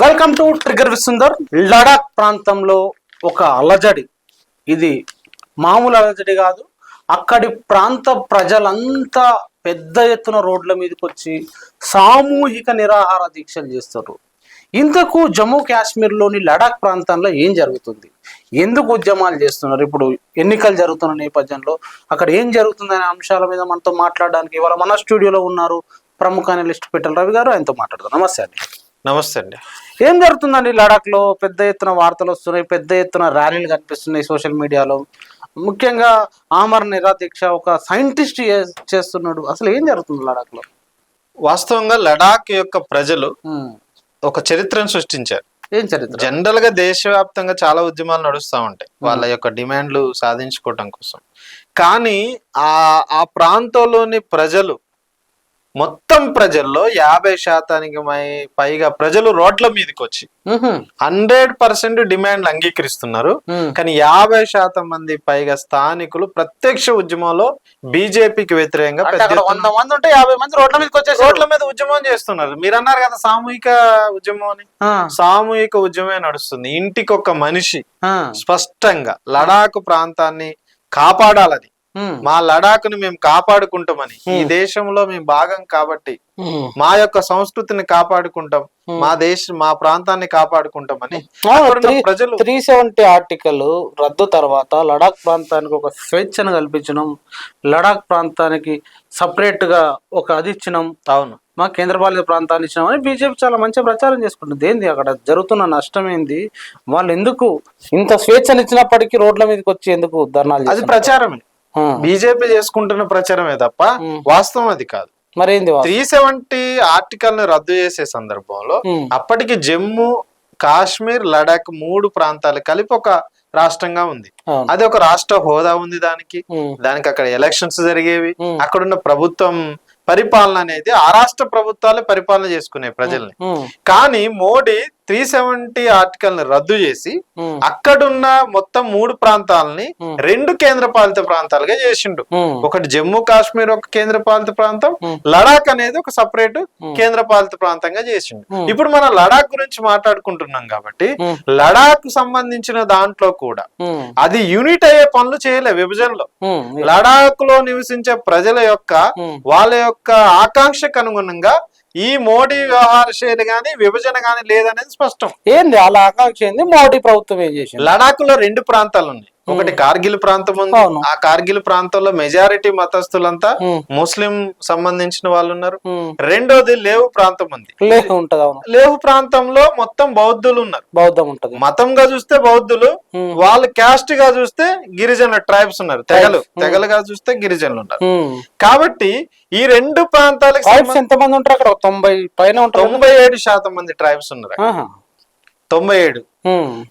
Welcome to trigger విసుందర్ లడాక్ ప్రాంతంలో ఒక అలజడి. ఇది మామూలు అలజడి కాదు. అక్కడి ప్రాంత ప్రజలంతా పెద్ద ఎత్తున రోడ్ల మీదకి వచ్చి సామూహిక నిరాహార దీక్షలు చేస్తారు. ఇంతకు జమ్మూ కాశ్మీర్లోని లడాక్ ప్రాంతంలో ఏం జరుగుతుంది? ఎందుకు ఉద్యమాలు చేస్తున్నారు? ఇప్పుడు ఎన్నికలు జరుగుతున్న నేపథ్యంలో అక్కడ ఏం జరుగుతుందనే అంశాల మీద మనతో మాట్లాడడానికి ఇవాళ మన స్టూడియోలో ఉన్నారు ప్రముఖ అనలిస్ట్ పెట్టల రవి గారు. ఆయనతో మాట్లాడతారు నమస్తే అండి. నమస్తే అండి. ఏం జరుగుతుందండి లడాక్లో పెద్ద ఎత్తున వార్తలు వస్తున్నాయి పెద్ద ఎత్తున ర్యాలీలు కనిపిస్తున్నాయి సోషల్ మీడియాలో. ముఖ్యంగా ఆమర్ నిరాదీక్ష ఒక సైంటిస్ట్ చేస్తున్నాడు? అసలు ఏం జరుగుతుంది లడాక్లో వాస్తవంగా లడాక్ యొక్క ప్రజలు. ఒక చరిత్రను సృష్టించారు. ఏం చరిత్ర? జనరల్గా దేశవ్యాప్తంగా చాలా ఉద్యమాలు నడుస్తూ ఉంటాయి వాళ్ళ యొక్క డిమాండ్లు సాధించుకోవటం కోసం. కానీ ఆ ఆ ప్రాంతంలోని ప్రజలు మొత్తం ప్రజల్లో యాభై శాతానికి పైగా ప్రజలు రోడ్ల మీదకి వచ్చి. హండ్రెడ్ పర్సెంట్ డిమాండ్లు అంగీకరిస్తున్నారు. కానీ యాభై శాతం మంది పైగా స్థానికులు ప్రత్యక్ష ఉద్యమంలో బీజేపీకి వ్యతిరేకంగా వంద మంది ఉంటే యాభై మంది రోడ్ల మీదకి వచ్చేసి రోడ్ల మీద ఉద్యమం చేస్తున్నారు. మీరు అన్నారు కదా సామూహిక ఉద్యమం అని. సామూహిక ఉద్యమే నడుస్తుంది. ఇంటికి ఒక మనిషి స్పష్టంగా లడాక్ ప్రాంతాన్ని కాపాడాలని మా లడాక్ను మేము కాపాడుకుంటామని. ఈ దేశంలో మేము భాగం కాబట్టి మా యొక్క సంస్కృతిని కాపాడుకుంటాం. మా దేశ మా ప్రాంతాన్ని కాపాడుకుంటామని ప్రజలు త్రీ సెవెంటీ ఆర్టికల్ రద్దు తర్వాత లడాక్ ప్రాంతానికి ఒక స్వేచ్ఛను కల్పించడం లడాక్ ప్రాంతానికి సపరేట్గా ఒక అది ఇచ్చినాం. అవును. మా కేంద్రపాలిత ప్రాంతాన్ని ఇచ్చినామని బీజేపీ చాలా మంచిగా ప్రచారం చేసుకుంటుంది. ఏంది అక్కడ జరుగుతున్న నష్టం ఏంది? వాళ్ళు ఎందుకు ఇంత స్వేచ్ఛను ఇచ్చినప్పటికీ రోడ్ల మీదకి వచ్చి ఎందుకు ధర్నాలు అది? ప్రచారమే. ఆ. బీజేపీ చేసుకుంటున్న ప్రచారమే తప్ప. వాస్తవం అది కాదు మరేంది వా- త్రీ సెవెంటీ ఆర్టికల్ని రద్దు చేసే సందర్భంలో. అప్పటికి జమ్మూ కాశ్మీర్ లడాక్ మూడు ప్రాంతాలు కలిపి ఒక రాష్ట్రంగా ఉంది. అది ఒక రాష్ట్ర హోదా ఉంది దానికి. దానికి అక్కడ ఎలక్షన్స్ జరిగేవి. అక్కడున్న ప్రభుత్వం పరిపాలన అనేది ఆ రాష్ట్ర ప్రభుత్వాలే పరిపాలన చేసుకునే ప్రజల్ని. కానీ మోడీ త్రీ సెవెంటీ ఆర్టికల్ని రద్దు చేసి. అక్కడున్న మొత్తం మూడు ప్రాంతాలని. రెండు కేంద్ర పాలిత ప్రాంతాలుగా చేసిండు. ఒకటి జమ్మూ కాశ్మీర్ ఒక కేంద్ర పాలిత ప్రాంతం. లడాక్ అనేది ఒక సపరేట్ కేంద్ర పాలిత ప్రాంతంగా చేసిండు. ఇప్పుడు మనం లడాక్ గురించి మాట్లాడుకుంటున్నాం కాబట్టి. లడాక్ సంబంధించిన దాంట్లో కూడా. అది యూనిట్ అయ్యే పనులు చేయలే విభజనలో. లడాక్లో నివసించే ప్రజల యొక్క. వాళ్ళ యొక్క ఆకాంక్షకు అనుగుణంగా ఈ మోడీ వ్యవహార శైలి గాని విభజన గాని లేదనేది స్పష్టం. ఏంది? వాళ్ళ ఆకాంక్ష ఏంది? మోడీ ప్రభుత్వం ఏం చేసింది? లడాక్లో రెండు ప్రాంతాలు ఉన్నాయి ఒకటి కార్గిల్ ప్రాంతం ఉంది. ఆ కార్గిల్ ప్రాంతంలో మెజారిటీ మతస్థులంతా. ముస్లిం సంబంధించిన వాళ్ళు ఉన్నారు. రెండోది లేవు ప్రాంతం ఉంది లేదు ఉంటది అవును లేవు ప్రాంతంలో మొత్తం బౌద్ధులు ఉన్నారు బౌద్ధం ఉంటది మతంగా చూస్తే బౌద్ధులు. వాళ్ళు క్యాస్ట్గా చూస్తే గిరిజన ట్రైబ్స్ ఉన్నారు తెగలు తెగలుగా చూస్తే గిరిజనులు ఉన్నారు. కాబట్టి ఈ రెండు ప్రాంతాలకు ఎంత మంది ఉంటారు అక్కడ తొంభై పైన? తొంభై ఏడు శాతం మంది ట్రైబ్స్ ఉన్నారు. తొంభై ఏడు.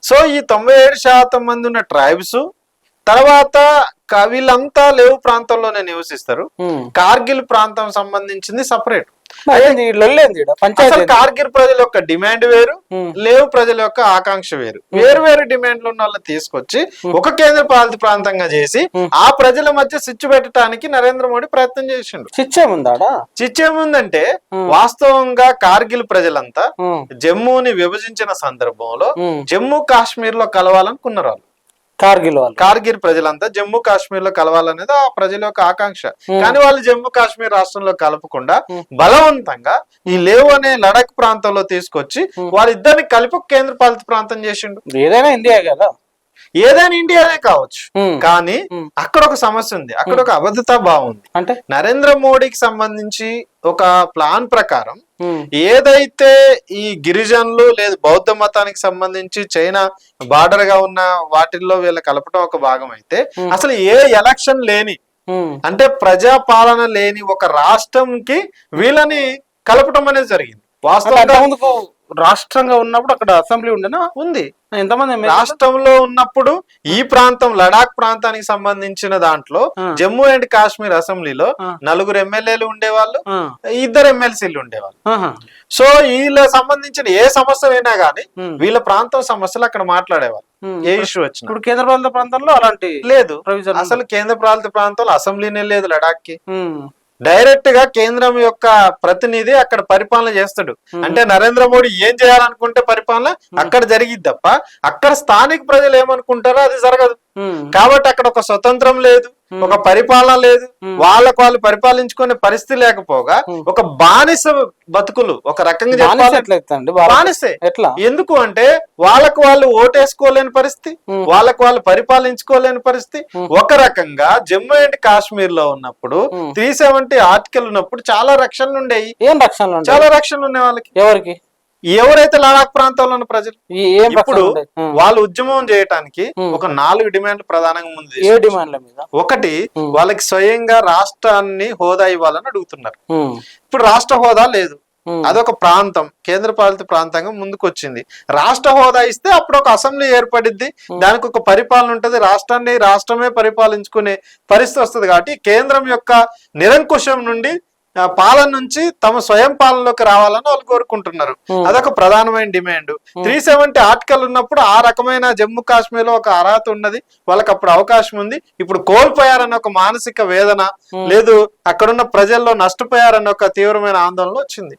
సో ఈ తొంభై ఏడు శాతం మంది ఉన్న ట్రైబ్స్ తర్వాత వీళ్ళంతా లేవు ప్రాంతంలోనే నివసిస్తారు. కార్గిల్ ప్రాంతం సంబంధించింది సపరేట్ లొల్లేంది? పంచాయతీ అసలు కార్గిల్ ప్రజల యొక్క డిమాండ్ వేరు. లేవు ప్రజల యొక్క ఆకాంక్ష వేరు. వేరు వేరు డిమాండ్లు ఉన్న వాళ్ళని తీసుకొచ్చి ఒక కేంద్ర పాలిత ప్రాంతంగా చేసి ఆ ప్రజల మధ్య సిచ్చు పెట్టడానికి నరేంద్ర మోడీ ప్రయత్నం చేసిండు. చిచ్చే ఉందాడా చిచ్చేముందంటే వాస్తవంగా కార్గిల్ ప్రజలంతా. జమ్మూని విభజించిన సందర్భంలో. జమ్మూ కాశ్మీర్లో కలవాలనుకున్నారు వాళ్ళు. కార్గిల్ వాళ్ళు కార్గిల్ ప్రజలంతా జమ్మూ కాశ్మీర్లో కలవాలనేది ఆ ప్రజల యొక్క ఆకాంక్ష. కానీ వాళ్ళు జమ్మూ కాశ్మీర్ రాష్ట్రంలో కలపకుండా బలవంతంగా ఈ లేవు అనే లడక్ ప్రాంతంలో తీసుకొచ్చి వాళ్ళిద్దరిని కలిపి కేంద్ర పాలిత ప్రాంతం చేసిండు. ఏదైనా ఇండియా కదా. ఏదైనా ఇండియానే కావచ్చు. కానీ అక్కడ ఒక సమస్య ఉంది. అక్కడ ఒక అబద్ధతా ఉంది అంటే? నరేంద్ర మోడీకి సంబంధించి ఒక ప్లాన్ ప్రకారం. ఏదైతే ఈ గిరిజనులు లేదు బౌద్ధ మతానికి సంబంధించి చైనా బార్డర్గా ఉన్న వాటిల్లో వీళ్ళ కలపటం ఒక భాగం అయితే అసలు ఏ ఎలక్షన్ లేని. అంటే ప్రజా పాలన లేని ఒక రాష్ట్రంకి వీళ్ళని కలపటం అనేది జరిగింది. వాస్తవంగా రాష్ట్రంగా ఉన్నప్పుడు అక్కడ అసెంబ్లీ ఉండేనా ఉంది ఎంతమంది? రాష్ట్రంలో ఉన్నప్పుడు ఈ ప్రాంతం లడాక్ ప్రాంతానికి సంబంధించిన దాంట్లో. జమ్మూ అండ్ కాశ్మీర్ అసెంబ్లీలో. నలుగురు ఎమ్మెల్యేలు ఉండేవాళ్ళు. ఇద్దరు ఎమ్మెల్సీలు ఉండేవాళ్ళు. సో వీళ్ళ సంబంధించిన ఏ సమస్య అయినా గానీ. వీళ్ళ ప్రాంతం సమస్యలు అక్కడ మాట్లాడేవాళ్ళు. ఏ ఇష్యూ వచ్చినా ఇప్పుడు కేంద్ర పాలిత ప్రాంతాల్లో అలాంటి లేదు అసలు కేంద్ర పాలిత ప్రాంతంలో అసెంబ్లీనే లేదు లడాక్కి. డైరెక్ట్గా కేంద్రం యొక్క ప్రతినిధి అక్కడ పరిపాలన చేస్తాడు. అంటే నరేంద్ర మోడీ ఏం చేయాలనుకుంటే పరిపాలన అక్కడ జరిగిద్ది తప్ప అక్కడ స్థానిక ప్రజలు ఏమనుకుంటారో అది జరగదు. కాబట్టి అక్కడ ఒక స్వతంత్రం లేదు ఒక పరిపాలన లేదు. వాళ్ళకు వాళ్ళు పరిపాలించుకునే పరిస్థితి లేకపోగా ఒక బానిస బతుకులు ఒక రకంగా బానిస చెప్పాలి ఎట్లా బానిస? ఎందుకు అంటే వాళ్ళకు వాళ్ళు ఓటేసుకోలేని పరిస్థితి వాళ్ళకు వాళ్ళు పరిపాలించుకోలేని పరిస్థితి. ఒక రకంగా జమ్మూ అండ్ కాశ్మీర్లో ఉన్నప్పుడు త్రీ సెవెంటీ ఆర్టికల్ ఉన్నప్పుడు చాలా రక్షణలు ఉండేవి. ఏం రక్షణలు చాలా రక్షణలు ఉన్నాయి వాళ్ళకి ఎవరికి? ఎవరైతే లడాక్ ప్రాంతంలో ఉన్న ప్రజలు ఇప్పుడు వాళ్ళు ఉద్యమం చేయటానికి ఒక నాలుగు డిమాండ్ ప్రధానంగా ముందు ఏ డిమాండ్ల మీద? ఒకటి వాళ్ళకి స్వయంగా రాష్ట్రాన్ని హోదా ఇవ్వాలని అడుగుతున్నారు. ఇప్పుడు రాష్ట్ర హోదా లేదు. అదొక ప్రాంతం కేంద్ర పాలిత ప్రాంతంగా ముందుకు వచ్చింది రాష్ట్ర హోదా ఇస్తే అప్పుడు ఒక అసెంబ్లీ ఏర్పడిద్ది. దానికి ఒక పరిపాలన ఉంటది. రాష్ట్రాన్ని రాష్ట్రమే పరిపాలించుకునే పరిస్థితి వస్తుంది కాబట్టి కేంద్రం యొక్క నిరంకుశం నుండి పాలన నుంచి తమ స్వయం పాలనలోకి రావాలని వాళ్ళు కోరుకుంటున్నారు. అదొక ప్రధానమైన డిమాండ్. త్రీ సెవెంటీ ఆర్టికల్ ఉన్నప్పుడు ఆ రకమైన జమ్మూ కాశ్మీర్లో ఒక అర్హత ఉన్నది. వాళ్ళకి అప్పుడు అవకాశం ఉంది. ఇప్పుడు కోల్పోయారన్న ఒక మానసిక వేదన లేదు అక్కడున్న ప్రజల్లో నష్టపోయారన్న ఒక తీవ్రమైన ఆందోళన వచ్చింది.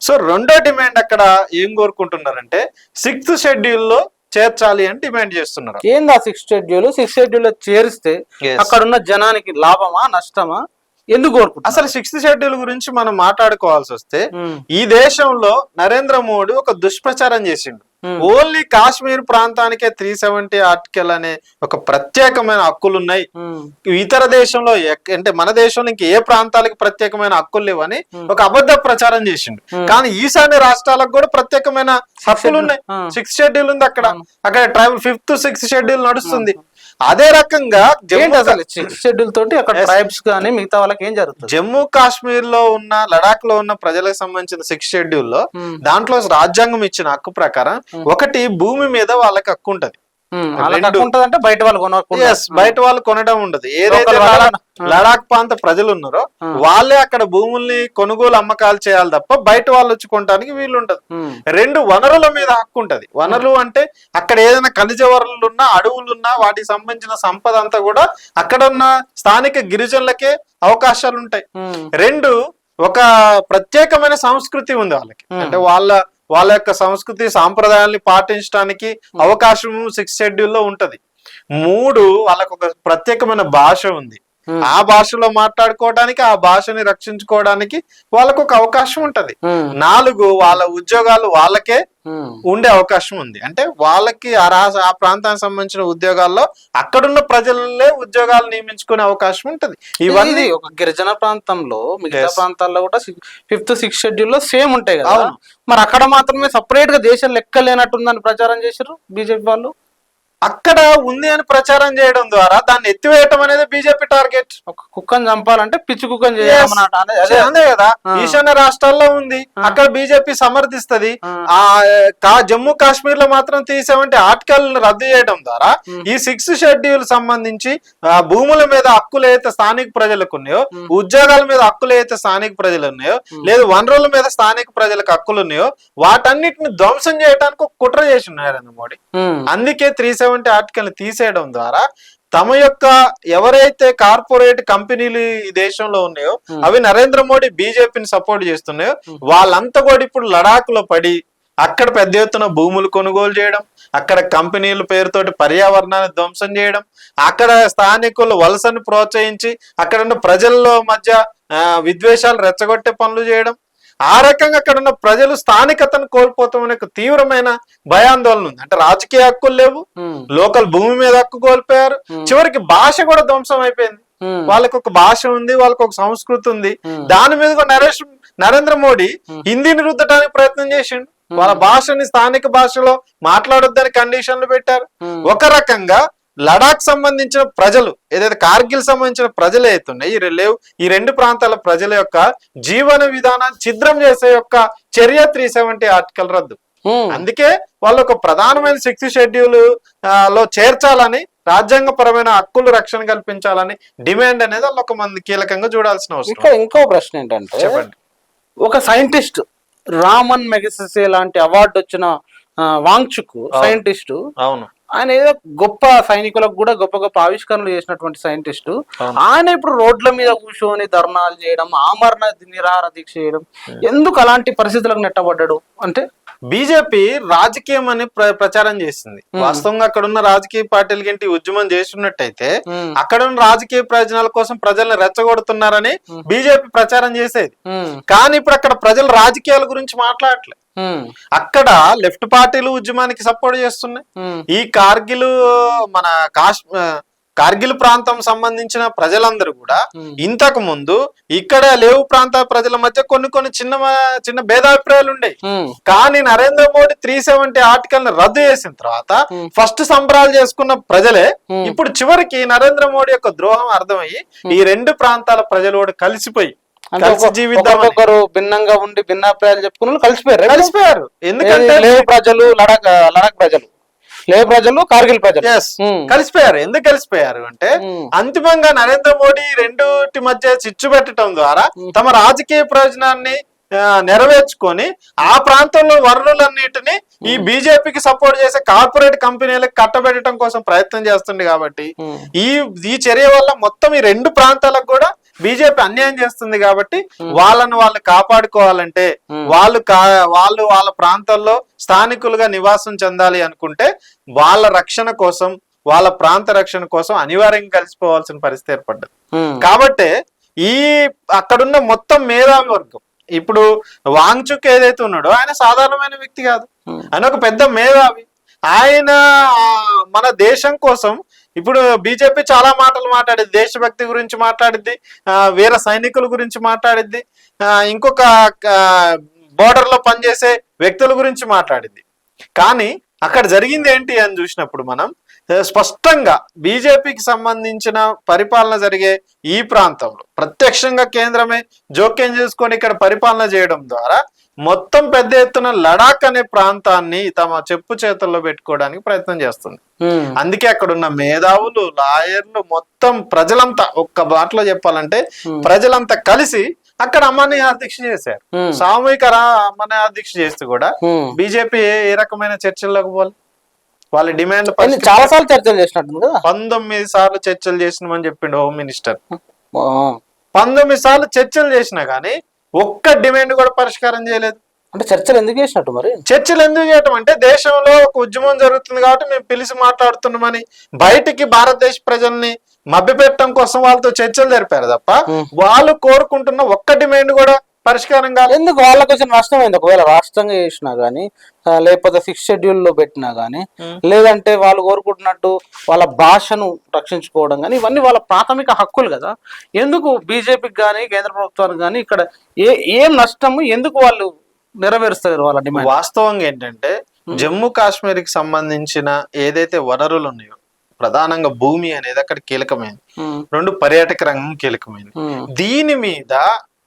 సో రెండో డిమాండ్ అక్కడ ఏం కోరుకుంటున్నారంటే సిక్స్త్ షెడ్యూల్లో చేర్చాలి అని డిమాండ్ చేస్తున్నారు. ఏంది ఆ సిక్స్ షెడ్యూల్? సిక్స్ షెడ్యూల్ చేరిస్తే Yes. అక్కడ ఉన్న జనానికి లాభమా నష్టమా? ఎందుకు కోరుకుంటారు అసలు సిక్స్త్ షెడ్యూల్ గురించి మనం మాట్లాడుకోవాల్సి వస్తే ఈ దేశంలో నరేంద్ర మోడీ ఒక దుష్ప్రచారం చేసిండు. ఓన్లీ కాశ్మీర్ ప్రాంతానికే త్రీ సెవెంటీ ఆర్టికల్ అనే ఒక ప్రత్యేకమైన హక్కులు ఉన్నాయి ఇతర దేశంలో అంటే మన దేశంలో ఇంక ఏ ప్రాంతాలకు ప్రత్యేకమైన హక్కులు లేవని ఒక అబద్ధ ప్రచారం చేసిండు. కానీ ఈశాన్య రాష్ట్రాలకు కూడా ప్రత్యేకమైన హక్కులు ఉన్నాయి. సిక్స్త్ షెడ్యూల్ ఉంది అక్కడ. అక్కడ ట్రైబల్ ఫిఫ్త్ సిక్స్త్ షెడ్యూల్ నడుస్తుంది. అదే రకంగా ఏంటి అసలు షెడ్యూల్ తోటి అక్కడ ట్రైబ్స్ కానీ మిగతా వాళ్ళకి ఏం జరుగుతుంది? జమ్మూ కాశ్మీర్లో ఉన్న లడాక్లో ఉన్న ప్రజలకు సంబంధించిన సిక్స్ షెడ్యూల్లో ఉమ్. దాంట్లో రాజ్యాంగం ఇచ్చిన హక్కు ప్రకారం ఒకటి భూమి మీద వాళ్ళకి హక్కు ఉంటది. ఉంటదంటే బయట వాళ్ళు బయట వాళ్ళు కొనడం ఉండదు. ఏదైతే లడాక్- ప్రాంత ప్రజలు ఉన్నారో వాళ్ళే అక్కడ భూముల్ని కొనుగోలు అమ్మకాలు చేయాలి తప్ప బయట వాళ్ళు వచ్చి కొనడానికి వీలు ఉండదు రెండు వనరుల మీద హక్కు ఉంటది. వనరులు అంటే అక్కడ ఏదైనా ఖనిజ వనరులు ఉన్నా అడవులు ఉన్నా వాటికి సంబంధించిన సంపద అంతా కూడా అక్కడ ఉన్న స్థానిక గిరిజనులకే అవకాశాలు ఉంటాయి రెండు ఒక ప్రత్యేకమైన సంస్కృతి ఉంది వాళ్ళకి. అంటే వాళ్ళ వాళ్ళ యొక్క సంస్కృతి సాంప్రదాయాల్ని పాటించడానికి అవకాశం సిక్స్ షెడ్యూల్లో ఉంటది. మూడు వాళ్ళకు ఒక ప్రత్యేకమైన భాష ఉంది. ఆ. భాషలో మాట్లాడుకోవడానికి ఆ భాషని రక్షించుకోవడానికి వాళ్ళకు ఒక అవకాశం ఉంటది. నాలుగు వాళ్ళ ఉద్యోగాలు వాళ్ళకే ఉండే అవకాశం ఉంది. అంటే వాళ్ళకి ఆ రాష్ట్ర ఆ ప్రాంతానికి సంబంధించిన ఉద్యోగాల్లో అక్కడున్న ప్రజలే ఉద్యోగాలు నియమించుకునే అవకాశం ఉంటది. ఇవన్నీ ఒక గిరిజన ప్రాంతంలో మిగతా. ప్రాంతాల్లో కూడా ఫిఫ్త్ సిక్స్ షెడ్యూల్లో సేమ్ ఉంటాయి కదా. మరి అక్కడ మాత్రమే సపరేట్గా దేశం లెక్క లేనట్టుందని ప్రచారం చేశారు బీజేపీ వాళ్ళు? అక్కడ ఉంది అని ప్రచారం చేయడం ద్వారా దాన్ని ఎత్తివేయటం అనేది బీజేపీ టార్గెట్. ఒక కుక్కని చంపాలంటే పిచ్చి కుక్కని అదే. కదా. ఈశాన్య రాష్ట్రాల్లో ఉంది. అక్కడ బీజేపీ సమర్థిస్తది. ఆ. జమ్మూ కాశ్మీర్లో మాత్రం తీసేవంటి ఆర్టికల్ రద్దు చేయడం ద్వారా ఈ సిక్స్ షెడ్యూల్ సంబంధించి భూముల మీద హక్కులు అయితే స్థానిక ప్రజలకు ఉన్నాయో ఉద్యోగాల మీద హక్కులు అయితే స్థానిక ప్రజలు ఉన్నాయో లేదు వనరుల మీద స్థానిక ప్రజలకు హక్కులు ఉన్నాయో వాటన్నిటిని ధ్వంసం చేయడానికి ఒక కుట్ర చేసి నరేంద్ర మోడీ. అందుకే త్రీ సెవెంటీ ఆర్టికల్ తీసేయడం ద్వారా తమ యొక్క ఎవరైతే కార్పొరేట్ కంపెనీలు ఈ దేశంలో ఉన్నాయో అవి నరేంద్ర మోడీ బీజేపీని సపోర్ట్ చేస్తున్నాయో వాళ్ళంతా కూడా ఇప్పుడు లడాక్లో పడి అక్కడ పెద్ద ఎత్తున భూములు కొనుగోలు చేయడం అక్కడ కంపెనీల పేరుతోటి పర్యావరణాన్ని ధ్వంసం చేయడం అక్కడ స్థానికులు వలసను ప్రోత్సహించి అక్కడ ఉన్న ప్రజల్లో మధ్య విద్వేషాలు రెచ్చగొట్టే పనులు చేయడం ఆ రకంగా అక్కడ ఉన్న ప్రజలు స్థానికతను కోల్పోతామనే ఒక తీవ్రమైన భయాందోళన ఉంది. అంటే రాజకీయ హక్కులు లేవు. లోకల్ భూమి మీద హక్కు కోల్పోయారు. చివరికి భాష కూడా ధ్వంసం అయిపోయింది. వాళ్ళకి ఒక భాష ఉంది వాళ్ళకి ఒక సంస్కృతి ఉంది. దాని మీద కూడా నరేష్ నరేంద్ర మోడీ హిందీని రుద్దడానికి ప్రయత్నం చేసిండు. వాళ్ళ భాషని స్థానిక భాషలో మాట్లాడొద్దని కండిషన్లు పెట్టారు. ఒక రకంగా లడాక్ సంబంధించిన ప్రజలు ఏదైతే కార్గిల్ సంబంధించిన ప్రజలు అవుతున్నాయి లేవు ఈ రెండు ప్రాంతాల ప్రజల యొక్క జీవన విధానాన్ని ఛిద్రం చేసే యొక్క చర్య త్రీ సెవెంటీ ఆర్టికల్ రద్దు. అందుకే వాళ్ళు ఒక ప్రధానమైన సిక్స్త్ షెడ్యూల్లో చేర్చాలని రాజ్యాంగపరమైన హక్కులు రక్షణ కల్పించాలని డిమాండ్ అనేది వాళ్ళు ఒక మంది కీలకంగా చూడాల్సిన అవసరం. ఇక్కడ ఇంకో ప్రశ్న ఏంటంటే చెప్పండి. ఒక సైంటిస్ట్ రామన్ మెగసెసే లాంటి అవార్డు వచ్చిన వాంగ్చుక్ సైంటిస్ట్ అవును. ఆయన ఏదో గొప్ప సైనికులకు కూడా గొప్ప గొప్ప ఆవిష్కరణలు చేసినటువంటి సైంటిస్టు. ఆయన ఇప్పుడు రోడ్ల మీద కూర్చొని ధర్నాలు చేయడం ఆమరణ నిరాహార దీక్ష చేయడం ఎందుకు అలాంటి పరిస్థితులకు నెట్టబడ్డాడు? అంటే బీజేపీ రాజకీయం అని ప్ర- ప్రచారం చేసింది. వాస్తవంగా అక్కడ ఉన్న రాజకీయ పార్టీల గింటి ఉద్యమం చేస్తున్నట్టయితే అక్కడ ఉన్న రాజకీయ ప్రయోజనాల కోసం ప్రజల్ని రెచ్చగొడుతున్నారని బీజేపీ ప్రచారం చేసేది. కానీ ఇప్పుడు అక్కడ ప్రజలు రాజకీయాల గురించి మాట్లాడట్లేదు అక్కడ లెఫ్ట్ పార్టీలు ఉద్యమానికి సపోర్ట్ చేస్తున్నాయి. ఈ కార్గిల్ మన కాశ్ ఆ, కార్గిల్ ప్రాంతం సంబంధించిన ప్రజలందరూ కూడా. ఇంతకు ముందు ఇక్కడ లేవు ప్రాంత ప్రజల మధ్య కొన్ని కొన్ని చిన్న చిన్న భేదాభిప్రాయాలు ఉమ్, కానీ నరేంద్ర మోడీ త్రీ సెవెంటీ ఆర్టికల్ని రద్దు చేసిన తర్వాత. ఫస్ట్ సంబరాలు చేసుకున్న ప్రజలే. ఇప్పుడు చివరికి నరేంద్ర మోడీ యొక్క ద్రోహం అర్థమయ్యి ఈ రెండు ప్రాంతాల ప్రజలు కూడా కలిసిపోయి అంటే కలిసి ఒక- జీవిద్దామని ఒకరికొకరు భిన్నంగా ఉండి భిన్నాభిప్రాయాలు చెప్పుకున్న కలిసిపోయారు కలిసిపోయారు ఎందుకంటే ప్రజలు లడాక్ లడాక్ ప్రజలు లేవ్ ప్రజలు? కార్గిల్ ప్రజలు. ఉమ్, కలిసిపోయారు. ఎందుకు కలిసిపోయారు అంటే ఉమ్, అంతిమంగా నరేంద్ర మోడీ రెండుటి మధ్య చిచ్చు పెట్టడం ద్వారా తమ రాజకీయ ప్రయోజనాన్ని నెరవేర్చుకొని ఆ ప్రాంతంలో వనరులన్నిటిని ఈ బీజేపీకి సపోర్ట్ చేసే కార్పొరేట్ కంపెనీలకు కట్టబెట్టడం కోసం ప్రయత్నం చేస్తుంది కాబట్టి ఈ ఈ చర్య వల్ల మొత్తం ఈ రెండు ప్రాంతాలకు కూడా బీజేపీ అన్యాయం చేస్తుంది కాబట్టి వాళ్ళను వాళ్ళు కాపాడుకోవాలంటే వాళ్ళు కా వాళ్ళు వాళ్ళ ప్రాంతాల్లో స్థానికులుగా నివాసం చెందాలి అనుకుంటే వాళ్ళ రక్షణ కోసం వాళ్ళ ప్రాంత రక్షణ కోసం అనివార్యంగా కలిసిపోవాల్సిన పరిస్థితి ఏర్పడ్డది. ఉమ్, కాబట్టి ఈ అక్కడున్న మొత్తం మేధావి వర్గం ఇప్పుడు వాంగ్చుక్ ఏదైతే ఉన్నాడో ఆయన సాధారణమైన వ్యక్తి కాదు. ఆయన ఒక పెద్ద మేధావి. ఆయన మన దేశం కోసం ఇప్పుడు బీజేపీ చాలా మాటలు మాట్లాడిద్ది దేశభక్తి గురించి మాట్లాడిద్ది వీర సైనికుల గురించి మాట్లాడిద్ది ఇంకొక బోర్డర్లో పనిచేసే వ్యక్తుల గురించి మాట్లాడిద్ది. కానీ అక్కడ జరిగింది ఏంటి అని చూసినప్పుడు మనం స్పష్టంగా బీజేపీకి సంబంధించిన పరిపాలన జరిగే ఈ ప్రాంతంలో ప్రత్యక్షంగా కేంద్రమే జోక్యం చేసుకొని ఇక్కడ పరిపాలన చేయడం ద్వారా మొత్తం పెద్ద ఎత్తున లడాక్ అనే ప్రాంతాన్ని తమ చెప్పు చేతుల్లో పెట్టుకోవడానికి ప్రయత్నం చేస్తుంది. అందుకే అక్కడ ఉన్న మేధావులు లాయర్లు మొత్తం ప్రజలంతా ఒక్క మాటలో చెప్పాలంటే. ప్రజలంతా కలిసి అక్కడ అమ్మని దీక్ష చేశారు. సామూహిక రా- అమ్మని దీక్ష చేస్తూ కూడా. బీజేపీ ఏ ఏ రకమైన చర్చల్లోకి పోలే. వాళ్ళ డిమాండ్ చాలా సార్లు చర్చలు చేసినట్టుంది కదా? పంతొమ్మిది సార్లు చర్చలు చేసినామని చెప్పిండు హోమ్ మినిస్టర్. పంతొమ్మిది సార్లు చర్చలు చేసినా గానీ ఒక్క డిమాండ్ కూడా పరిష్కారం చేయలేదు అంటే చర్చలు ఎందుకు చేసినట్టు మరి చర్చలు ఎందుకు చేయటం అంటే దేశంలో ఒక ఉద్యమం జరుగుతుంది కాబట్టి మేము పిలిచి మాట్లాడుతున్నామని బయటికి భారతదేశ ప్రజల్ని మభ్యపెట్టడం కోసం వాళ్ళతో చర్చలు జరిపారు తప్ప. వాళ్ళు కోరుకుంటున్న ఒక్క డిమాండ్ కూడా పరిష్కారం కాలేదు ఎందుకు? వాళ్ళకి వచ్చిన నష్టం అయింది ఒకవేళ రాష్ట్రంగా చేసినా గానీ లేకపోతే సిక్స్ షెడ్యూల్లో పెట్టినా గానీ. లేదంటే వాళ్ళు కోరుకుంటున్నట్టు వాళ్ళ భాషను రక్షించుకోవడం కానీ ఇవన్నీ వాళ్ళ ప్రాథమిక హక్కులు కదా. ఎందుకు బీజేపీకి కానీ కేంద్ర ప్రభుత్వానికి కానీ ఇక్కడ ఏ ఏం నష్టము ఎందుకు వాళ్ళు నెరవేరుస్తారు వాళ్ళ డిమాండ్? వాస్తవంగా ఏంటంటే జమ్మూ కాశ్మీర్కి సంబంధించిన ఏదైతే వనరులు ఉన్నాయో ప్రధానంగా భూమి అనేది అక్కడ కీలకమైనది రెండు పర్యాటక రంగం కీలకమైనది దీని మీద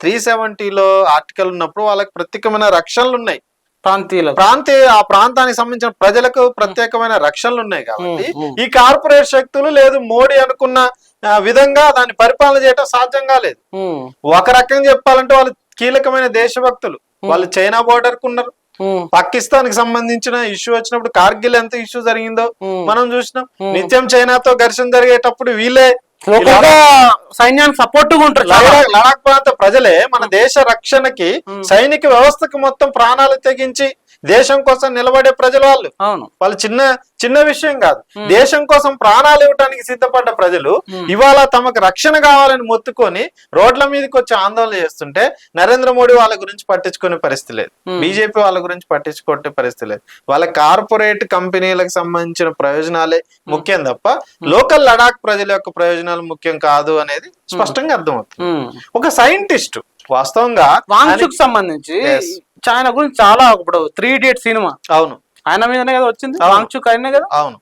త్రీ సెవెంటీలో ఆర్టికల్ ఉన్నప్పుడు వాళ్ళకి ప్రత్యేకమైన రక్షణలు ఉన్నాయి. ప్రాంతీయులకు ప్రాంతీయ ఆ ప్రాంతానికి సంబంధించిన ప్రజలకు ప్రత్యేకమైన రక్షణలు ఉన్నాయి కాబట్టి. ఈ కార్పొరేట్ శక్తులు లేదు. మోడీ అనుకున్న విధంగా దాన్ని పరిపాలన చేయటం సాధ్యం కాలేదు. ఒక రకంగా చెప్పాలంటే వాళ్ళు కీలకమైన దేశభక్తులు. వాళ్ళు చైనా బోర్డర్కు ఉన్నారు. పాకిస్తాన్కి సంబంధించిన ఇష్యూ వచ్చినప్పుడు కార్గిల్ ఎంత ఇష్యూ జరిగిందో. మనం చూసినాం. నిత్యం చైనాతో ఘర్షణ జరిగేటప్పుడు వీళ్ళే లోకల్గా సైన్యానికి సపోర్ట్గా ఉంటారు. లడాక్ ప్రాంత ప్రజలే మన దేశ రక్షణకి. సైనిక వ్యవస్థకు మొత్తం ప్రాణాలు తెగించి దేశం కోసం నిలబడే ప్రజలు వాళ్ళు అవును వాళ్ళు చిన్న చిన్న విషయం కాదు. దేశం కోసం ప్రాణాలు ఇవ్వడానికి సిద్ధపడ్డ ప్రజలు. ఇవాళ తమకు రక్షణ కావాలని మొత్తుకొని రోడ్ల మీదకి వచ్చి ఆందోళన చేస్తుంటే నరేంద్ర మోడీ వాళ్ళ గురించి పట్టించుకునే పరిస్థితి లేదు. బీజేపీ వాళ్ళ గురించి పట్టించుకునే పరిస్థితి లేదు వాళ్ళ కార్పొరేట్ కంపెనీలకు సంబంధించిన ప్రయోజనాలే ముఖ్యం తప్ప లోకల్ లడాక్ ప్రజల యొక్క ప్రయోజనాలు ముఖ్యం కాదు అనేది స్పష్టంగా అర్థమవుతుంది. ఒక సైంటిస్ట్ వాస్తవంగా సంబంధించి. ఆయన గురించి చాలా ఇప్పుడు త్రీ ఇడియట్ సినిమా అవును. ఆయన మీదనే కదా వచ్చింది. వాంగ్చుక్ ఆయనే కదా? అవును.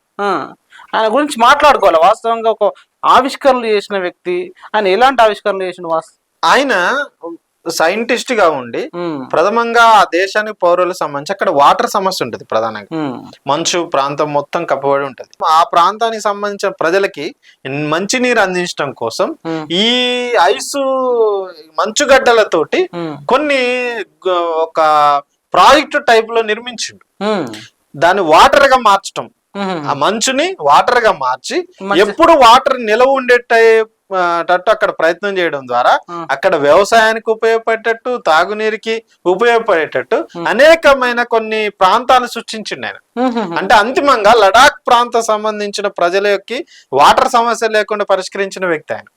ఆయన గురించి మాట్లాడుకోవాలి. వాస్తవంగా ఒక ఆవిష్కరణలు చేసిన వ్యక్తి. ఆయన ఎలాంటి ఆవిష్కరణలు చేసిన వాస్తవం ఆయన సైంటిస్ట్గా ఉండి ప్రథమంగా ఆ దేశానికి పౌరులకు సంబంధించి అక్కడ వాటర్ సమస్య ఉంటుంది ప్రధానంగా. మంచు ప్రాంతం మొత్తం కప్పబడి ఉంటది. ఆ ప్రాంతానికి సంబంధించిన ప్రజలకి మంచినీరు అందించడం కోసం ఈ ఐసు మంచుగడ్డలతోటి కొన్ని ఒక ప్రాజెక్టు టైప్లో నిర్మించిండు దాన్ని వాటర్గా మార్చడం ఆ మంచుని వాటర్గా మార్చి మంచి- ఎప్పుడు వాటర్ నిలవ ఉండేట ఆ, టట్టు అక్కడ ప్రయత్నం చేయడం ద్వారా. అక్కడ వ్యవసాయానికి ఉపయోగపడేటట్టు తాగునీరుకి ఉపయోగపడేటట్టు అనేకమైన కొన్ని ప్రాంతాలు సృష్టించిండు ఆయన. అంటే అంతిమంగా లడాక్ ప్రాంత సంబంధించిన ప్రజల యొక్క వాటర్ సమస్య లేకుండా పరిష్కరించిన వ్యక్తి ఆయన.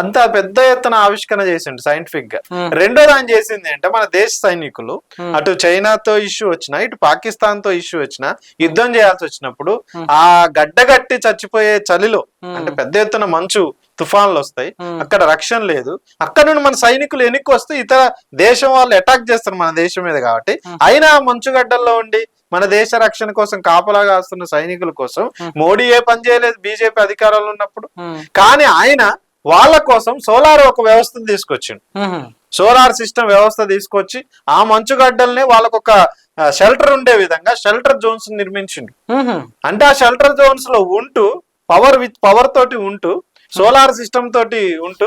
అంత పెద్ద ఎత్తున ఆవిష్కరణ చేసిండు సైంటిఫిక్గా. రెండోది ఆయన చేసింది అంటే మన దేశ సైనికులు అటు చైనాతో ఇష్యూ వచ్చినా ఇటు పాకిస్తాన్తో ఇష్యూ వచ్చినా యుద్ధం చేయాల్సి వచ్చినప్పుడు. ఆ గడ్డగట్టి చచ్చిపోయే చలిలో అంటే పెద్ద ఎత్తున మంచు తుఫాన్లు వస్తాయి. అక్కడ రక్షణ లేదు. అక్కడ నుండి మన సైనికులు వెనక్కి వస్తే ఇతర దేశం వాళ్ళు అటాక్ చేస్తారు మన దేశం మీద కాబట్టి. అయినా మంచుగడ్డల్లో ఉండి మన దేశ రక్షణ కోసం కాపలాగా వస్తున్న సైనికుల కోసం మోడీ ఏ పని చేయలేదు బీజేపీ అధికారంలో ఉన్నప్పుడు. కానీ ఆయన వాళ్ళ కోసం సోలార్ ఒక వ్యవస్థను తీసుకొచ్చిండు. సోలార్ సిస్టమ్ వ్యవస్థ తీసుకొచ్చి ఆ మంచుగడ్డల్ని వాళ్ళకు ఒక షెల్టర్ ఉండే విధంగా షెల్టర్ జోన్స్ నిర్మించిండు. అంటే ఆ షెల్టర్ జోన్స్లో ఉంటూ పవర్ విత్ పవర్ తోటి ఉంటూ సోలార్ సిస్టమ్ తోటి ఉంటూ.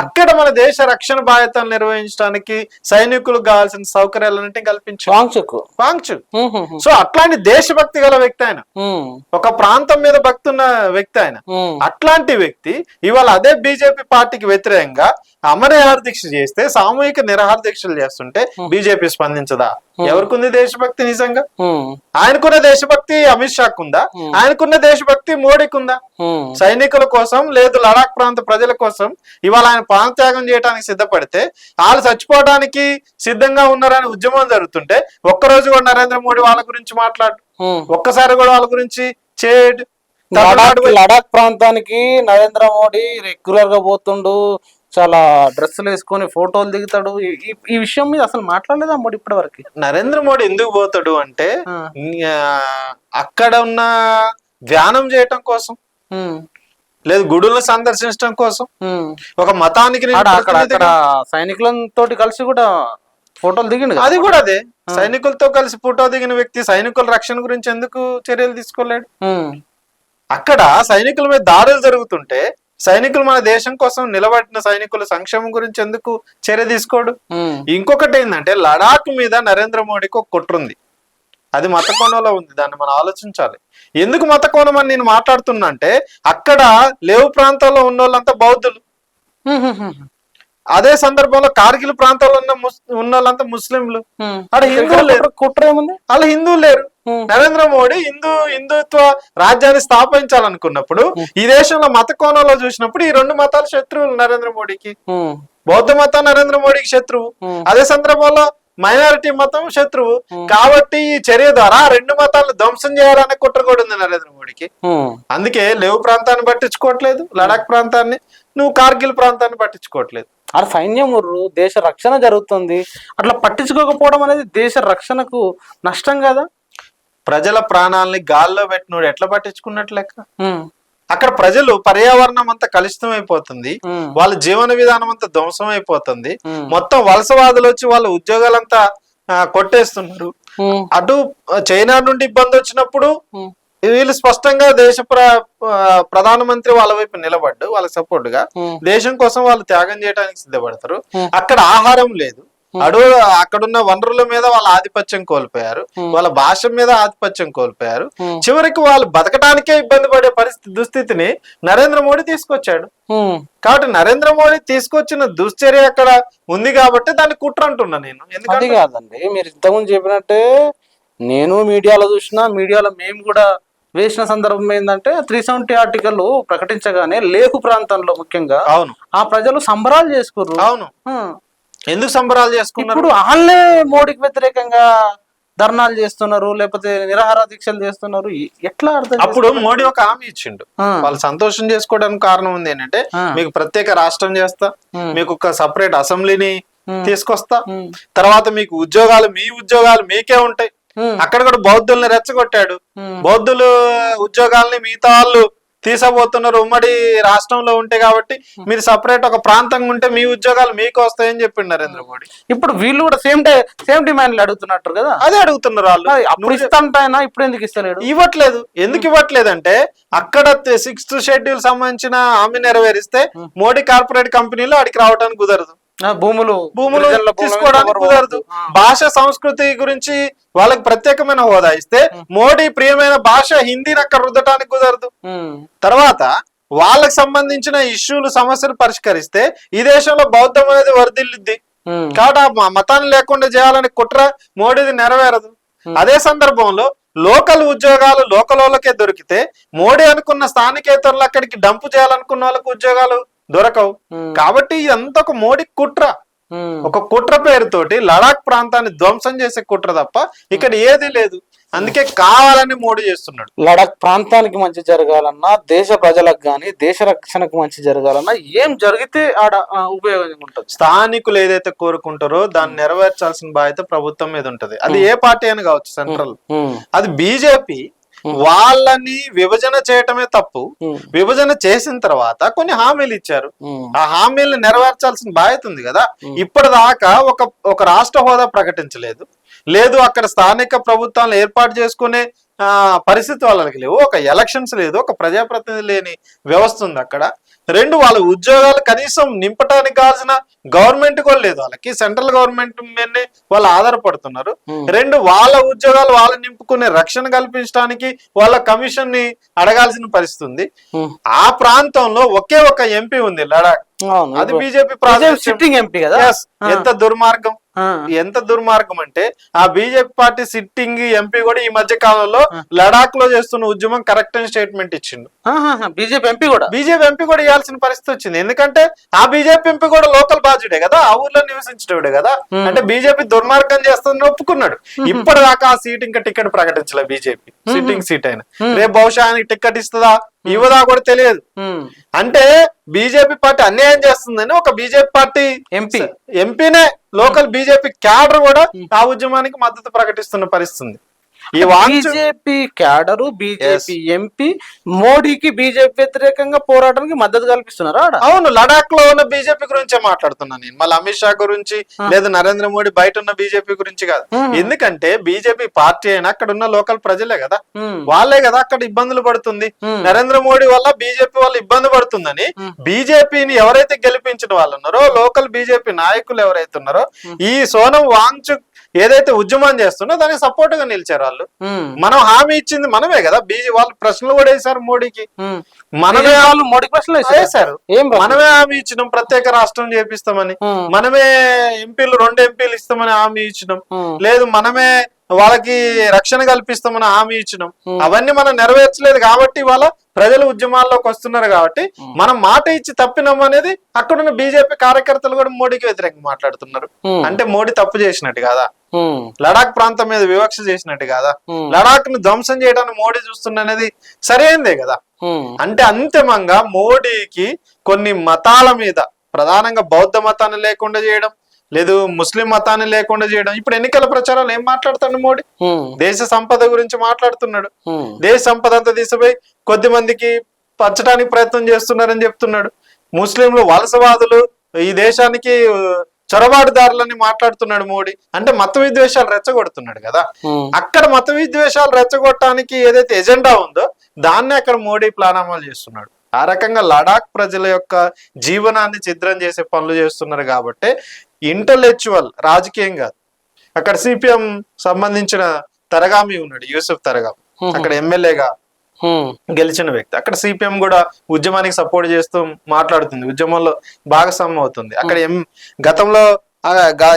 అక్కడ మన దేశ రక్షణ బాధ్యతలు నిర్వహించడానికి సైనికులకు కావాల్సిన సౌకర్యాలన్నింటినీ కల్పించారు. వాంగ్చుక్కు వాంగ్చు. సో అట్లాంటి దేశభక్తి గల వ్యక్తి ఆయన. ఒక ప్రాంతం మీద భక్తి ఉన్న వ్యక్తి ఆయన. అట్లాంటి వ్యక్తి ఇవాళ అదే బీజేపీ పార్టీకి వ్యతిరేకంగా అమరనిహార దీక్ష చేస్తే సామూహిక నిరాహార దీక్షలు చేస్తుంటే బీజేపీ స్పందించదా? ఎవరికుంది దేశభక్తి నిజంగా? ఆయనకున్న దేశభక్తి అమిత్ షాకు ఉందా ఆయనకున్న దేశభక్తి మోడీకి ఉందా సైనికుల కోసం లేదు లడాక్ ప్రాంత ప్రజల కోసం ఇవాళ ఆయన ప్రాణత్యాగం చేయడానికి సిద్ధపడితే వాళ్ళు చచ్చిపోవడానికి సిద్ధంగా ఉన్నారని ఉద్యమం జరుగుతుంటే ఒక్కరోజు కూడా నరేంద్ర మోడీ వాళ్ళ గురించి మాట్లాడు. ఒక్కసారి కూడా వాళ్ళ గురించి చేయడు లడాక్ ప్రాంతానికి నరేంద్ర మోడీ రెగ్యులర్గా పోతుండు. చాలా డ్రెస్సులు వేసుకొని ఫోటోలు దిగుతాడు. ఈ- విషయం మీద అసలు మాట్లాడలేదా మోడీ ఇప్పటి వరకు నరేంద్ర మోడీ ఎందుకు పోతాడు అంటే ఆ, అక్కడ ఉన్న ధ్యానం చేయటం కోసం లేదు గుడులను సందర్శించడం కోసం ఒక మతానికి నేను అక్కడ అక్కడ అక్కడ ప్రతినిధిగా- సైనికులతో కలిసి కూడా ఫోటోలు దిగిండు కదా. అది కూడా అదే. సైనికులతో కలిసి ఫోటో దిగిన వ్యక్తి సైనికుల రక్షణ గురించి ఎందుకు చర్యలు తీసుకోలేడు? ఉమ్. అక్కడ సైనికుల మీద దాడులు జరుగుతుంటే సైనికులు మన దేశం కోసం నిలబడిన సైనికుల సంక్షేమం గురించి ఎందుకు చర్య తీసుకోడు. ఇంకొకటి ఏంటంటే లడాక్ మీద నరేంద్ర మోడీకి ఒక కుట్రుంది అది మత కోణంలో ఉంది దాన్ని మనం ఆలోచించాలి ఎందుకు మత కోణం అని నేను మాట్లాడుతున్నా అంటే అక్కడ లేవు ప్రాంతాల్లో ఉన్న వాళ్ళంతా బౌద్ధులు. అదే సందర్భంలో కార్గిల్ ప్రాంతాల్లో ఉన్న ముస్- ఉన్న వాళ్ళంతా ముస్లింలు. ఆడ హిందువులు లేరు కుట్ర- కుట్ర ఏముంది వాళ్ళు హిందువులు లేరు. నరేంద్ర మోడీ హిందూ హిందుత్వ రాజ్యాన్ని స్థాపించాలనుకున్నప్పుడు ఈ దేశంలో మత కోణంలో చూసినప్పుడు ఈ రెండు మతాలు శత్రువులు నరేంద్ర మోడీకి. బౌద్ధ మతం నరేంద్ర మోడీకి శత్రువు. అదే సందర్భంలో మైనారిటీ మతం శత్రువు. కాబట్టి ఈ చర్య ద్వారా ఆ రెండు మతాలను ధ్వంసం చేయాలనే కుట్ర కూడా ఉంది నరేంద్ర మోడీకి. అందుకే లేవు ప్రాంతాన్ని పట్టించుకోవట్లేదు లడాక్ ప్రాంతాన్ని నువ్వు కార్గిల్ ప్రాంతాన్ని పట్టించుకోవట్లేదు. ఆడ సైన్యం దేశ రక్షణ జరుగుతుంది. అట్లా పట్టించుకోకపోవడం అనేది దేశ రక్షణకు నష్టం కదా. ప్రజల ప్రాణాలని గాల్లో పెట్టినోడు ఎట్లా పట్టించుకున్నట్లు లెక్క. అక్కడ ప్రజలు పర్యావరణం అంతా కలుషితం అయిపోతుంది. వాళ్ళ జీవన విధానం అంతా ధ్వంసం అయిపోతుంది. మొత్తం వలసవాదులు వచ్చి వాళ్ళ ఉద్యోగాలంతా కొట్టేస్తున్నారు. అటు చైనా నుండి ఇబ్బంది వచ్చినప్పుడు. వీళ్ళు స్పష్టంగా దేశ ప్ర ప్రధానమంత్రి వాళ్ళ వైపు నిలబడ్డు వాళ్ళ సపోర్ట్గా. దేశం కోసం వాళ్ళు త్యాగం చేయడానికి సిద్ధపడతారు. అక్కడ ఆహారం లేదు అడు అక్కడున్న వనరుల మీద వాళ్ళ ఆధిపత్యం కోల్పోయారు. వాళ్ళ భాష మీద ఆధిపత్యం కోల్పోయారు. చివరికి వాళ్ళు బతకడానికే ఇబ్బంది పడే పరిస్థితి దుస్థితిని నరేంద్ర మోడీ తీసుకొచ్చాడు. కాబట్టి నరేంద్ర మోడీ తీసుకొచ్చిన దుశ్చర్య అక్కడ ఉంది కాబట్టి దాన్ని కుట్ర అంటున్నా నేను. ఎందుకంటే కాదండి. మీరు ఇంతకుముందు చెప్పినట్టే నేను మీడియాలో చూసిన మీడియాలో మేము కూడా వేసిన సందర్భం ఏంటంటే త్రీ సెవెంటీ ఆర్టికల్ ప్రకటించగానే లేకు ప్రాంతంలో ముఖ్యంగా అవును. ఆ ప్రజలు సంబరాలు చేసుకుర్రు. అవును. ఎందుకు సంబరాలు చేసుకున్నారు ఇప్పుడు వాళ్ళే మోడీకి వ్యతిరేకంగా ధర్నాలు చేస్తున్నారు లేకపోతే నిరాహార దీక్షలు చేస్తున్నారు ఎట్లా అర్థం అప్పుడు మోడీ ఒక హామీ ఇచ్చిండు. వాళ్ళు సంతోషం చేసుకోవడానికి కారణం ఉంది ఏంటంటే. మీకు ప్రత్యేక రాష్ట్రం చేస్తా. మీకు ఒక సపరేట్ అసెంబ్లీని. తీసుకొస్తా. తర్వాత మీకు ఉద్యోగాలు మీ ఉద్యోగాలు మీకే ఉంటాయి. అక్కడ కూడా బౌద్ధుల్ని రెచ్చగొట్టాడు. బౌద్ధులు ఉద్యోగాల్ని మిగతా వాళ్ళు తీసబోతున్నారు ఉమ్మడి రాష్ట్రంలో ఉంటే కాబట్టి మీరు సపరేట్ ఒక ప్రాంతంగా ఉంటే మీ ఉద్యోగాలు మీకు వస్తాయని చెప్పిండు నరేంద్ర మోడీ. ఇప్పుడు వీళ్ళు కూడా సేమ్ డే సేమ్ డిమాండ్లు అడుగుతున్నట్టు కదా? అదే అడుగుతున్నారు వాళ్ళు. అప్పుడు ఇస్తాంటాయన ఇప్పుడు ఎందుకు ఇస్తలేడు? ఇవ్వట్లేదు. ఎందుకు ఇవ్వట్లేదు అంటే అక్కడ సిక్స్త్ షెడ్యూల్ సంబంధించిన హామీ నెరవేరిస్తే మోడీ కార్పొరేట్ కంపెనీలు అడికి రావడానికి కుదరదు. భూములు భూములు తీసుకోవడానికి కుదరదు. భాష సంస్కృతి గురించి వాళ్ళకి ప్రత్యేకమైన హోదా ఇస్తే మోడీ ప్రియమైన భాష హిందీని అక్కడ రుద్దటానికి కుదరదు. తర్వాత వాళ్ళకి సంబంధించిన ఇష్యూలు సమస్యలు పరిష్కరిస్తే ఈ దేశంలో బౌద్ధం అనేది వరదిల్లుద్ది ఉమ్, కాబట్టి ఆ మతాన్ని లేకుండా చేయాలని కుట్ర మోడీది నెరవేరదు. అదే సందర్భంలో లోకల్ ఉద్యోగాలు లోకల్ వాళ్ళకే దొరికితే మోడీ అనుకున్న స్థానికేతరులు అక్కడికి డంపు చేయాలనుకున్న వాళ్ళకి ఉద్యోగాలు దొరకవు. కాబట్టి ఇదంతా ఒక మోడీ కుట్ర. ఒక కుట్ర పేరుతోటి లడాక్ ప్రాంతాన్ని ధ్వంసం చేసే కుట్ర తప్ప ఇక్కడ ఏది లేదు. అందుకే కావాలని మోడీ చేస్తున్నాడు. లడాక్ ప్రాంతానికి మంచి జరగాలన్నా దేశ ప్రజలకు గాని దేశ రక్షణకు మంచి జరగాలన్నా ఏం జరిగితే ఆడ ఉపయోగం ఉంటుంది. స్థానికులు ఏదైతే కోరుకుంటారో దాన్ని నెరవేర్చాల్సిన బాధ్యత ప్రభుత్వం మీద ఉంటది. అది ఏ పార్టీ అని కావచ్చు సెంట్రల్. అది బీజేపీ వాళ్ళని విభజన చేయటమే తప్పు. విభజన చేసిన తర్వాత కొన్ని హామీలు ఇచ్చారు. ఆ హామీలను నెరవేర్చాల్సిన బాధ్యత ఉంది కదా. ఇప్పటిదాకా ఒక ఒక రాష్ట్ర హోదా ప్రకటించలేదు. లేదు అక్కడ స్థానిక ప్రభుత్వాలను ఏర్పాటు చేసుకునే ఆ, పరిస్థితి వాళ్ళకి లేవు. ఒక ఎలక్షన్స్ లేదు. ఒక ప్రజాప్రతినిధి లేని వ్యవస్థ ఉంది అక్కడ. రెండు వాళ్ళ ఉద్యోగాలు కనీసం నింపటానికి కావాల్సిన గవర్నమెంట్ కూడా లేదు. వాళ్ళకి సెంట్రల్ గవర్నమెంట్ మీదనే వాళ్ళు ఆధారపడుతున్నారు. Hmm. రెండు వాళ్ళ ఉద్యోగాలు వాళ్ళు నింపుకునే రక్షణ కల్పించడానికి వాళ్ళ కమిషన్ని అడగాల్సిన పరిస్థితి ఉంది. ఉమ్. ఆ ప్రాంతంలో ఒకే ఒక ఎంపీ ఉంది లడాక్. అది బీజేపీ ప్రాజెక్ట్ కదా? Yes. ఎంత దుర్మార్గం. ఎంత దుర్మార్గం అంటే ఆ బీజేపీ పార్టీ సిట్టింగ్ ఎంపీ కూడా ఈ మధ్య కాలంలో లడాక్లో చేస్తున్న ఉద్యమం కరెక్ట్ అని స్టేట్మెంట్ ఇచ్చిండు. బీజేపీ ఎంపీ కూడా? బీజేపీ ఎంపీ కూడా ఇవ్వాల్సిన పరిస్థితి వచ్చింది. ఎందుకంటే ఆ బీజేపీ ఎంపీ కూడా లోకల్ బాధ్యుడే కదా ఆ ఊర్లో నివసించేవాడే కదా. అంటే బీజేపీ దుర్మార్గం చేస్తుందని ఒప్పుకున్నాడు. ఇప్పటిదాకా ఆ సీట్ ఇంకా టికెట్ ప్రకటించలే బీజేపీ. సిట్టింగ్ సీట్ అయినా. రేపు బహుశా ఆయనకి టికెట్ ఇస్తుందా? ఇవ్వదా కూడా తెలియదు. అంటే బీజేపీ పార్టీ అన్యాయం చేస్తుందని ఒక బీజేపీ పార్టీ ఎంపీ. ఎంపీనే లోకల్ బీజేపీ క్యాడర్ కూడా ఆ ఉద్యమానికి మద్దతు ప్రకటిస్తున్న పరిస్థితి. ఈ బీజేపీ క్యాడరు బీజేపీ ఎంపీ మోడీకి బీజేపీ వ్యతిరేకంగా పోరాటానికి మద్దతు కల్పిస్తున్నారా అవును లడాక్లో ఉన్న బీజేపీ గురించే మాట్లాడుతున్నాను నేను. మళ్ళీ అమిత్ షా గురించి లేదా నరేంద్ర మోడీ బయట ఉన్న బీజేపీ గురించి కాదు. ఎందుకంటే బీజేపీ పార్టీ అయినా అక్కడ ఉన్న లోకల్ ప్రజలే కదా. వాళ్ళే కదా అక్కడ ఇబ్బందులు పడుతుంది. నరేంద్ర మోడీ వల్ల బీజేపీ వల్ల ఇబ్బంది పడుతుందని బీజేపీని ఎవరైతే గెలిపించిన వాళ్ళు ఉన్నారో లోకల్ బీజేపీ నాయకులు ఎవరైతే ఉన్నారో ఈ సోనం వాంగ్చుక్ ఏదైతే ఉద్యమం చేస్తున్నో దానికి సపోర్ట్గా నిలిచారు వాళ్ళు. మనం హామీ ఇచ్చింది మనమే కదా. బీజే వాళ్ళు ప్రశ్నలు కూడా వేశారు మోడీకి. మనమే వాళ్ళు మోడీ ప్రశ్నలు వేశారా? ప్రశ్న? మనమే హామీ ఇచ్చినాం ప్రత్యేక రాష్ట్రం చేపిస్తామని. మనమే ఎంపీలు రెండు ఎంపీలు ఇస్తామని హామీ ఇచ్చినాం. లేదు మనమే వాళ్ళకి రక్షణ కల్పిస్తామని హామీ ఇచ్చినాం. అవన్నీ మనం నెరవేర్చలేదు కాబట్టి వాళ్ళ ప్రజలు ఉద్యమాల్లోకి వస్తున్నారు కాబట్టి మనం మాట ఇచ్చి తప్పినాం అనేది అక్కడున్న బీజేపీ కార్యకర్తలు కూడా మోడీకి వ్యతిరేకంగా మాట్లాడుతున్నారు. అంటే మోడీ తప్పు చేసినట్టు కాదా? లడాక్ ప్రాంతం మీద వివక్ష చేసినట్టు కాదా? లడాక్ను ధ్వంసం చేయడానికి మోడీ చూస్తున్నది సరైందే కదా? అంటే అంతిమంగా మోడీకి కొన్ని మతాల మీద ప్రధానంగా బౌద్ధ మతాన్ని లేకుండా చేయడం లేదు ముస్లిం మతాన్ని లేకుండా చేయడం. ఇప్పుడు ఎన్నికల ప్రచారాలు ఏం మాట్లాడుతాడు మోడీ? దేశ సంపద గురించి మాట్లాడుతున్నాడు. దేశ సంపద అంతా తీసిపోయి కొద్ది మందికి పంచడానికి ప్రయత్నం చేస్తున్నారని చెప్తున్నాడు. ముస్లింలు వలసవాదులు ఈ దేశానికి చొరబాటుదారులని మాట్లాడుతున్నాడు మోడీ. అంటే మత విద్వేషాలు రెచ్చగొడుతున్నాడు కదా. అక్కడ మత విద్వేషాలు రెచ్చగొట్టడానికి ఏదైతే ఎజెండా ఉందో దాన్ని అక్కడ మోడీ ప్లాన్ అమలు చేస్తున్నాడు. ఆ రకంగా లడాక్ ప్రజల యొక్క జీవనాన్ని ఛిద్రం చేసే పనులు చేస్తున్నారు కాబట్టి ఇంటలెక్చువల్ రాజకీయం కాదు. అక్కడ సిపిఎం సంబంధించిన తరగామి ఉన్నాడు యూసుఫ్ తరగామి అక్కడ ఎమ్మెల్యేగా గెలిచిన వ్యక్తి. అక్కడ సిపిఎం కూడా ఉద్యమానికి సపోర్ట్ చేస్తూ మాట్లాడుతుంది. ఉద్యమంలో భాగస్వామ్యం అవుతుంది. అక్కడ ఎం గతంలో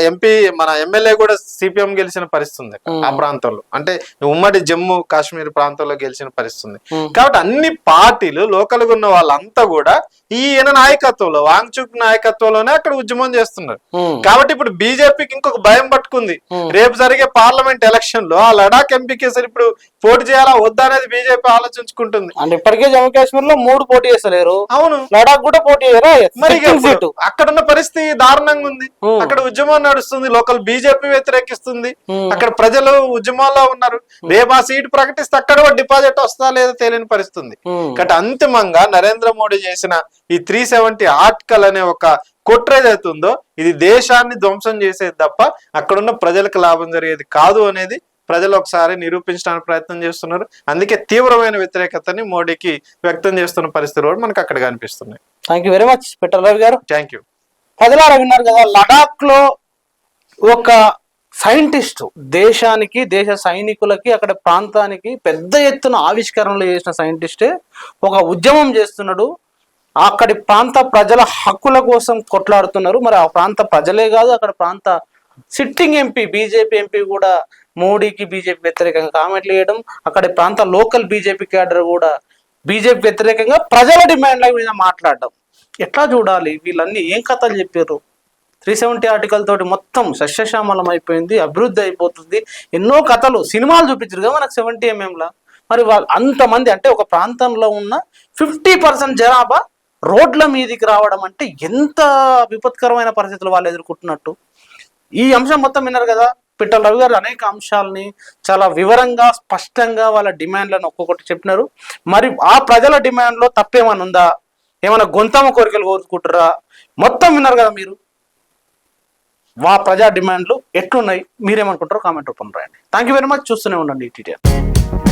ఎంపీ మన ఎమ్మెల్యే కూడా సిపిఎం గెలిచిన పరిస్థితి ఉంది ఆ ప్రాంతంలో. అంటే ఉమ్మడి జమ్మూ కాశ్మీర్ ప్రాంతంలో గెలిచిన పరిస్థితి ఉంది. కాబట్టి అన్ని పార్టీలు లోకల్గా ఉన్న వాళ్ళంతా కూడా ఈయన నాయకత్వంలో వాంగ్చుక్ నాయకత్వంలోనే అక్కడ ఉద్యమం చేస్తున్నారు. కాబట్టి ఇప్పుడు బీజేపీకి ఇంకొక భయం పట్టుకుంది. రేపు జరిగే పార్లమెంట్ ఎలక్షన్లో ఆ లడాక్ ఎంపీకి ఇప్పుడు పోటీ చేయాలా వద్దా అనేది బీజేపీ ఆలోచించుకుంటుంది. అంటే ఇప్పటికే జమ్మూ కాశ్మీర్లో మూడు పోటీ చేస్తలేరు. అవును. లడాక్ కూడా పోటీ మరి సీటు. అక్కడున్న పరిస్థితి దారుణంగా ఉంది. అక్కడ ఉద్యమం నడుస్తుంది లోకల్ బీజేపీ వ్యతిరేకిస్తుంది. అక్కడ ప్రజలు ఉద్యమాల్లో ఉన్నారు. రేపు ఆ సీట్ ప్రకటిస్తే అక్కడ కూడా డిపాజిట్ వస్తుందా లేదా తెలియని పరిస్థితి ఉంది ఉమ్, కాబట్టి అంతిమంగా నరేంద్ర మోడీ చేసిన ఈ త్రీ సెవెంటీ ఆర్టికల్ అనే ఒక కుట్ర ఏదైతే ఉందో ఇది దేశాన్ని ధ్వంసం చేసేది తప్ప అక్కడున్న ప్రజలకు లాభం జరిగేది కాదు అనేది ప్రజలు ఒకసారి నిరూపించడానికి ప్రయత్నం చేస్తున్నారు. అందుకే తీవ్రమైన వ్యతిరేకతని మోడీకి వ్యక్తం చేస్తున్న పరిస్థితులు కూడా మనకు అక్కడ కనిపిస్తున్నాయి. థ్యాంక్ యూ వెరీ మచ్ పెట్టర్ రవి గారు. థ్యాంక్ యూ ప్రజలారా విన్నారు కదా లడాక్లో ఒక సైంటిస్ట్ దేశానికి దేశ సైనికులకి అక్కడ ప్రాంతానికి పెద్ద ఎత్తున ఆవిష్కరణలు చేసిన సైంటిస్టే ఒక ఉద్యమం చేస్తున్నాడు. అక్కడి ప్రాంత ప్రజల హక్కుల కోసం కొట్లాడుతున్నారు. మరి ఆ ప్రాంత ప్రజలే కాదు అక్కడ ప్రాంత సిట్టింగ్ ఎంపీ బీజేపీ ఎంపీ కూడా మోడీకి బీజేపీ వ్యతిరేకంగా కామెంట్లు చేయడం అక్కడి ప్రాంత లోకల్ బీజేపీ క్యాడర్ కూడా బీజేపీ వ్యతిరేకంగా ప్రజల డిమాండ్ల మీద మాట్లాడడం. ఎట్లా చూడాలి? వీళ్ళన్నీ ఏం కథలు చెప్పారు? త్రీ సెవెంటీ ఆర్టికల్ తోటి మొత్తం సస్యశ్యామలం అయిపోయింది అభివృద్ధి అయిపోతుంది. ఎన్నో కథలు సినిమాలు చూపించరు కదా మనకు సెవెంటీ ఎంఎంలా. మరి వాళ్ళు అంతమంది అంటే ఒక ప్రాంతంలో ఉన్న ఫిఫ్టీ పర్సెంట్ జనాభా రోడ్ల మీదికి రావడం అంటే ఎంత విపత్కరమైన పరిస్థితులు వాళ్ళు ఎదుర్కొంటున్నట్టు? ఈ అంశం మొత్తం విన్నారు కదా. పిట్టల రవి గారు అనేక అంశాలని చాలా వివరంగా స్పష్టంగా వాళ్ళ డిమాండ్లను ఒక్కొక్కటి చెప్పినారు. మరి ఆ ప్రజల డిమాండ్లో తప్పేమైనా ఉందా? ఏమైనా గొంతమ కోరికలు కోరుకుంటారా మొత్తం విన్నారు కదా మీరు. వా ప్రజా డిమాండ్లు ఎట్లున్నాయి? మీరేమనుకుంటారో కామెంట్ రూపంలో రాయండి. థ్యాంక్ యూ వెరీ మచ్ చూస్తూనే ఉండండి ఈ టీటీఆర్